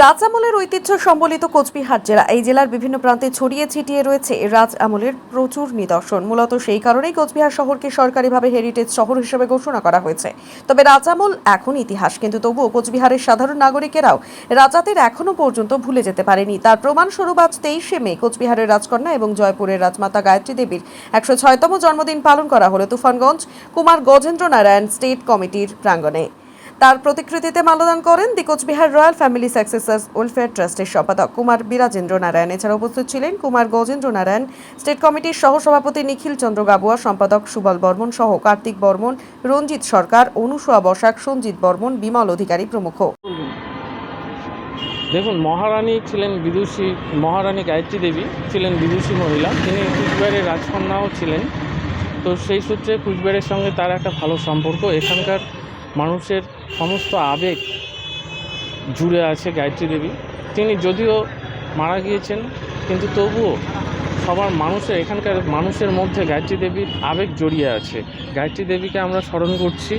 রাজ আমলের ঐতিহ্য সম্বলিত কোচবিহার জেলা। এই জেলার বিভিন্ন প্রান্তে ছড়িয়ে ছিটিয়ে রয়েছে রাজ আমলের প্রচুর নিদর্শন। মূলত সেই কারণেই কোচবিহার শহরকে সরকারিভাবে হেরিটেজ শহর হিসেবে ঘোষণা করা হয়েছে। তবে রাজ আমল এখন ইতিহাস, কিন্তু তবুও কোচবিহারের সাধারণ নাগরিকেরাও রাজাদের এখনও পর্যন্ত ভুলে যেতে পারেনি। তার প্রমাণস্বরূপ আজ তেইশে মে কোচবিহারের রাজকন্যা এবং জয়পুরের রাজমাতা গায়ত্রী দেবীর একশো ছয়তম জন্মদিন পালন করা হলো তুফানগঞ্জ, কুমার গজেন্দ্র নারায়ণ স্টেট কমিটির প্রাঙ্গণে। তার প্রতিকৃতিতে মাল্যদান করেন the Coochbehar royal family successors welfare ট্রাস্টের সম্পাদক কুমার বিরাজেন্দ্র নারায়ণ। এছাড়া উপস্থিত ছিলেন কুমার গজেন্দ্র নারায়ণ, স্টেট কমিটির সহসভাপতি নিখিল চন্দ্র গাবুয়া, সম্পাদক সুবল বর্মন সহ কার্তিক বর্মন, রঞ্জিত সরকার, অনুসুয়া বসাক, সঞ্জিত বর্মন, বিমল অধিকারী প্রমুখ। দেখুন, মহারানী ছিলেন বিদুষী, মহারানী গায়ত্রী দেবী ছিলেন বিদুষী মহিলা। তিনি কুচবিহারের রাজকন্যাও ছিলেন। তো সেই সূত্রে কুচবিহারের সঙ্গে তার একটা ভালো সম্পর্ক। এখানকার মানুষের সমস্ত আবেগ জুড়ে আছে গায়ত্রী দেবী। তিনি যদিও মারা গিয়েছেন কিন্তু তবুও সবার মানুষের এখানকার মানুষের মধ্যে গায়ত্রী দেবীর আবেগ জড়িয়ে আছে। গায়ত্রী দেবীকে আমরা স্মরণ করছি।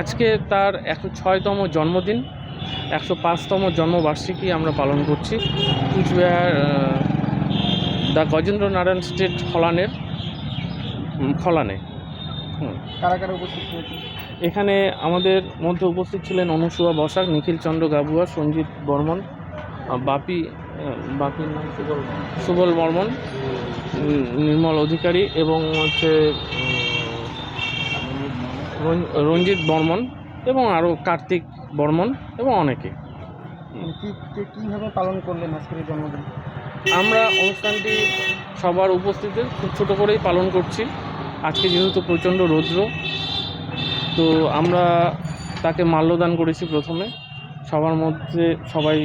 আজকে তার একশো ছয়তম জন্মদিন একশো পাঁচতম জন্মবার্ষিকী আমরা পালন করছি। কুচবিহার দ্য গজেন্দ্র নারায়ণ স্টেট ফলানে হুম। কারা কারা উপস্থিত হয়েছে? এখানে আমাদের মধ্যে উপস্থিত ছিলেন অনুসুয়া বসাক নিখিল চন্দ্র গাবুয়া সঞ্জিত বর্মন বাপি বাপির নাম সুবল সুবল বর্মন নির্মল অধিকারী এবং হচ্ছে রঞ্জিত বর্মন এবং আরও কার্তিক বর্মন এবং অনেকে। মানে কি কি- পালন করলেন আজকের জন্মদিন? আমরা অনুষ্ঠানটি সবার উপস্থিতিতে খুব ছোটো করেই পালন করছি। আজকে যেহেতু প্রচণ্ড রৌদ্র, তো আমরা তাকে মাল্যদান করেছি প্রথমে। সবার মধ্যে সবাই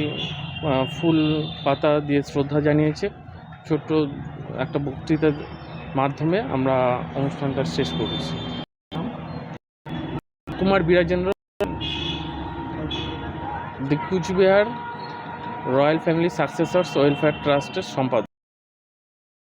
ফুল পাতা দিয়ে শ্রদ্ধা জানিয়েছে। ছোট্ট একটা বক্তৃতার মাধ্যমে আমরা অনুষ্ঠানটা শেষ করেছি। Kumar Birajendra the Coochbehar royal family successors welfare ট্রাস্টের সম্পাদক।